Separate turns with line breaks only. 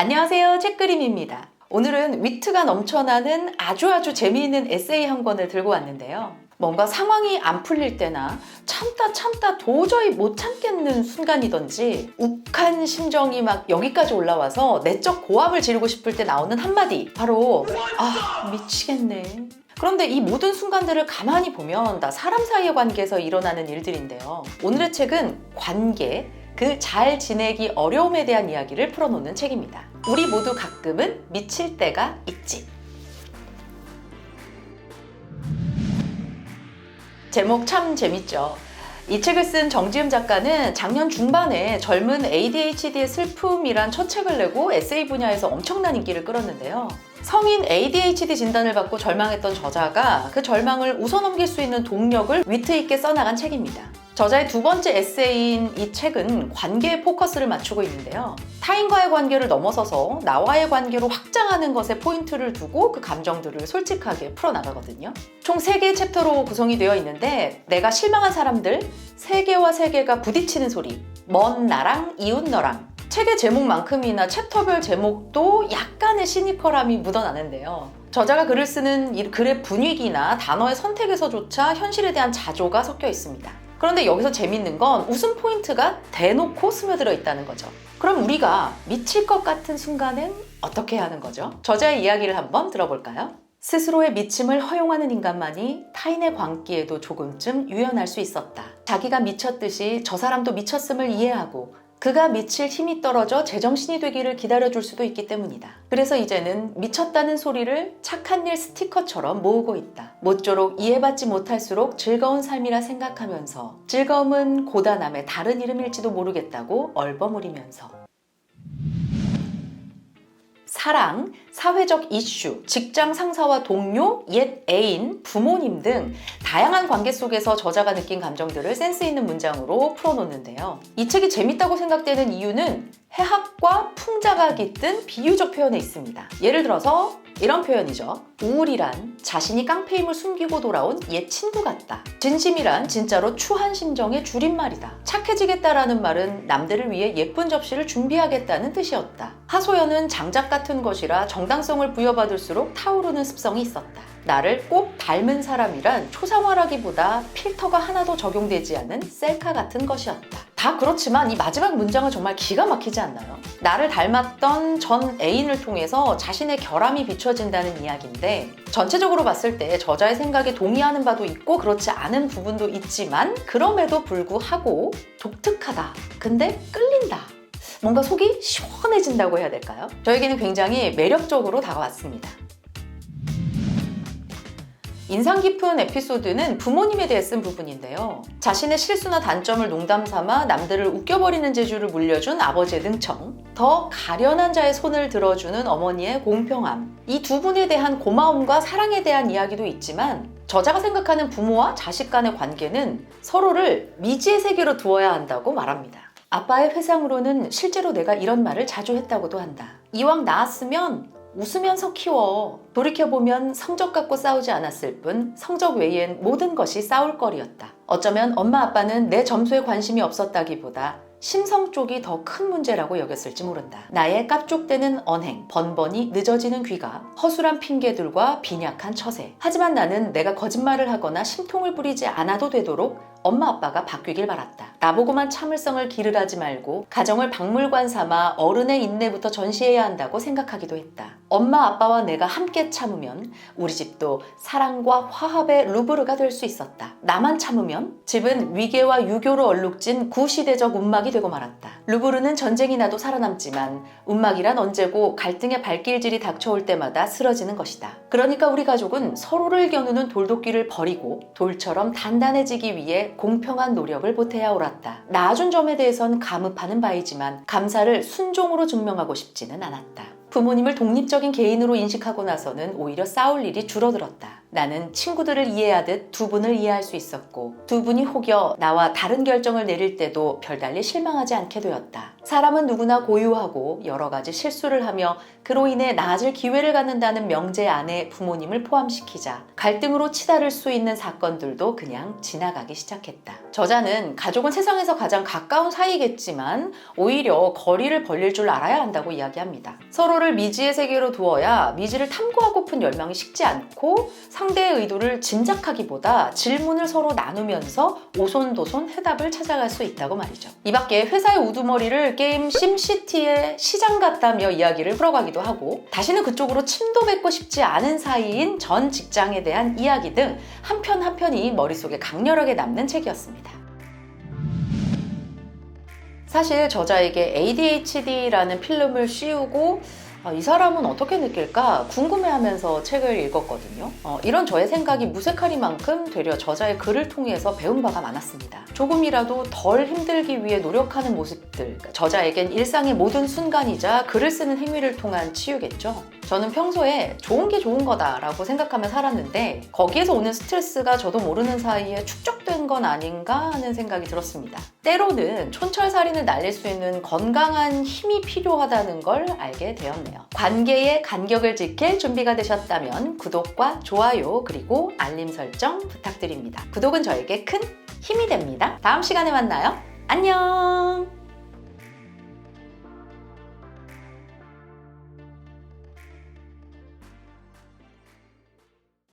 안녕하세요. 책그림입니다. 오늘은 위트가 넘쳐나는 아주 아주 재미있는 에세이 한 권을 들고 왔는데요. 뭔가 상황이 안 풀릴 때나 참다 참다 도저히 못 참겠는 순간이던지 욱한 심정이 막 여기까지 올라와서 내적 고함을 지르고 싶을 때 나오는 한마디 바로 아 미치겠네 그런데 이 모든 순간들을 가만히 보면 다 사람 사이의 관계에서 일어나는 일들인데요. 오늘의 책은 관계, 그 잘 지내기 어려움에 대한 이야기를 풀어놓는 책입니다. 우리 모두 가끔은 미칠 때가 있지. 제목 참 재밌죠. 이 책을 쓴 정지음 작가는 작년 중반에 젊은 ADHD의 슬픔이란 첫 책을 내고 에세이 분야에서 엄청난 인기를 끌었는데요. 성인 ADHD 진단을 받고 절망했던 저자가 그 절망을 웃어넘길 수 있는 동력을 위트 있게 써나간 책입니다. 저자의 두 번째 에세이인 이 책은 관계에 포커스를 맞추고 있는데요. 타인과의 관계를 넘어서서 나와의 관계로 확장하는 것에 포인트를 두고 그 감정들을 솔직하게 풀어나가거든요. 총 3개의 챕터로 구성이 되어 있는데 내가 실망한 사람들, 세계와 세계가 부딪히는 소리, 먼 나랑 이웃 너랑 책의 제목만큼이나 챕터별 제목도 약간의 시니컬함이 묻어나는데요. 저자가 글을 쓰는 이 글의 분위기나 단어의 선택에서조차 현실에 대한 자조가 섞여 있습니다. 그런데 여기서 재밌는 건 웃음 포인트가 대놓고 스며들어 있다는 거죠. 그럼 우리가 미칠 것 같은 순간엔 어떻게 하는 거죠? 저자의 이야기를 한번 들어볼까요? 스스로의 미침을 허용하는 인간만이 타인의 광기에도 조금쯤 유연할 수 있었다. 자기가 미쳤듯이 저 사람도 미쳤음을 이해하고 그가 미칠 힘이 떨어져 제정신이 되기를 기다려줄 수도 있기 때문이다. 그래서 이제는 미쳤다는 소리를 착한 일 스티커처럼 모으고 있다. 모쪼록 이해받지 못할수록 즐거운 삶이라 생각하면서 즐거움은 고단함의 다른 이름일지도 모르겠다고 얼버무리면서 사랑, 사회적 이슈, 직장 상사와 동료, 옛 애인, 부모님 등 다양한 관계 속에서 저자가 느낀 감정들을 센스 있는 문장으로 풀어놓는데요. 이 책이 재밌다고 생각되는 이유는 해학과 풍자가 깃든 비유적 표현에 있습니다. 예를 들어서 이런 표현이죠. 우울이란 자신이 깡패임을 숨기고 돌아온 옛 친구 같다. 진심이란 진짜로 추한 심정의 줄임말이다. 착해지겠다라는 말은 남들을 위해 예쁜 접시를 준비하겠다는 뜻이었다. 하소연은 장작 같은 것이라 정당성을 부여받을수록 타오르는 습성이 있었다. 나를 꼭 닮은 사람이란 초상화라기보다 필터가 하나도 적용되지 않은 셀카 같은 것이었다. 다 그렇지만 이 마지막 문장은 정말 기가 막히지 않나요? 나를 닮았던 전 애인을 통해서 자신의 결함이 비춰진다는 이야기인데 전체적으로 봤을 때 저자의 생각에 동의하는 바도 있고 그렇지 않은 부분도 있지만 그럼에도 불구하고 독특하다. 근데 끌린다. 뭔가 속이 시원해진다고 해야 될까요? 저에게는 굉장히 매력적으로 다가왔습니다. 인상 깊은 에피소드는 부모님에 대해 쓴 부분인데요. 자신의 실수나 단점을 농담 삼아 남들을 웃겨버리는 재주를 물려준 아버지의 능청, 더 가련한 자의 손을 들어주는 어머니의 공평함, 이 두 분에 대한 고마움과 사랑에 대한 이야기도 있지만 저자가 생각하는 부모와 자식 간의 관계는 서로를 미지의 세계로 두어야 한다고 말합니다. 아빠의 회상으로는 실제로 내가 이런 말을 자주 했다고도 한다. 이왕 나았으면 웃으면서 키워. 돌이켜보면 성적 갖고 싸우지 않았을 뿐 성적 외엔 모든 것이 싸울 거리였다. 어쩌면 엄마 아빠는 내 점수에 관심이 없었다기보다 심성 쪽이 더 큰 문제라고 여겼을지 모른다. 나의 깝족대는 언행, 번번이 늦어지는 귀가, 허술한 핑계들과 빈약한 처세. 하지만 나는 내가 거짓말을 하거나 심통을 부리지 않아도 되도록 엄마 아빠가 바뀌길 바랐다. 나보고만 참을성을 기르라지 말고 가정을 박물관 삼아 어른의 인내부터 전시해야 한다고 생각하기도 했다. 엄마 아빠와 내가 함께 참으면 우리 집도 사랑과 화합의 루브르가 될 수 있었다. 나만 참으면 집은 위계와 유교로 얼룩진 구시대적 운막이 되고 말았다. 루브르는 전쟁이 나도 살아남지만 운막이란 언제고 갈등의 발길질이 닥쳐올 때마다 쓰러지는 것이다. 그러니까 우리 가족은 서로를 겨누는 돌도끼를 버리고 돌처럼 단단해지기 위해 공평한 노력을 보태야 옳았다. 나아준 점에 대해선 감읍하는 바이지만 감사를 순종으로 증명하고 싶지는 않았다. 부모님을 독립적인 개인으로 인식하고 나서는 오히려 싸울 일이 줄어들었다. 나는 친구들을 이해하듯 두 분을 이해할 수 있었고 두 분이 혹여 나와 다른 결정을 내릴 때도 별달리 실망하지 않게 되었다. 사람은 누구나 고유하고 여러 가지 실수를 하며 그로 인해 나아질 기회를 갖는다는 명제 안에 부모님을 포함시키자 갈등으로 치달을 수 있는 사건들도 그냥 지나가기 시작했다. 저자는 가족은 세상에서 가장 가까운 사이겠지만 오히려 거리를 벌릴 줄 알아야 한다고 이야기합니다. 서로를 미지의 세계로 두어야 미지를 탐구하고픈 열망이 식지 않고 상대의 의도를 짐작하기보다 질문을 서로 나누면서 오손도손 해답을 찾아갈 수 있다고 말이죠. 이 밖에 회사의 우두머리를 게임 심시티의 시장 같다며 이야기를 풀어가기도 하고 다시는 그쪽으로 침도 뱉고 싶지 않은 사이인 전 직장에 대한 이야기 등 한 편 한 편이 머릿속에 강렬하게 남는 책이었습니다. 사실 저자에게 ADHD라는 필름을 씌우고 아, 이 사람은 어떻게 느낄까 궁금해하면서 책을 읽었거든요. 어, 이런 저의 생각이 무색하리만큼 되려 저자의 글을 통해서 배운 바가 많았습니다. 조금이라도 덜 힘들기 위해 노력하는 모습들, 그러니까 저자에겐 일상의 모든 순간이자 글을 쓰는 행위를 통한 치유겠죠. 저는 평소에 좋은 게 좋은 거다라고 생각하며 살았는데 거기에서 오는 스트레스가 저도 모르는 사이에 축적된 건 아닌가 하는 생각이 들었습니다. 때로는 촌철살인을 날릴 수 있는 건강한 힘이 필요하다는 걸 알게 되었 네요. 관계의 간격을 지킬 준비가 되셨다면 구독과 좋아요 그리고 알림 설정 부탁드립니다. 구독은 저에게 큰 힘이 됩니다. 다음 시간에 만나요. 안녕!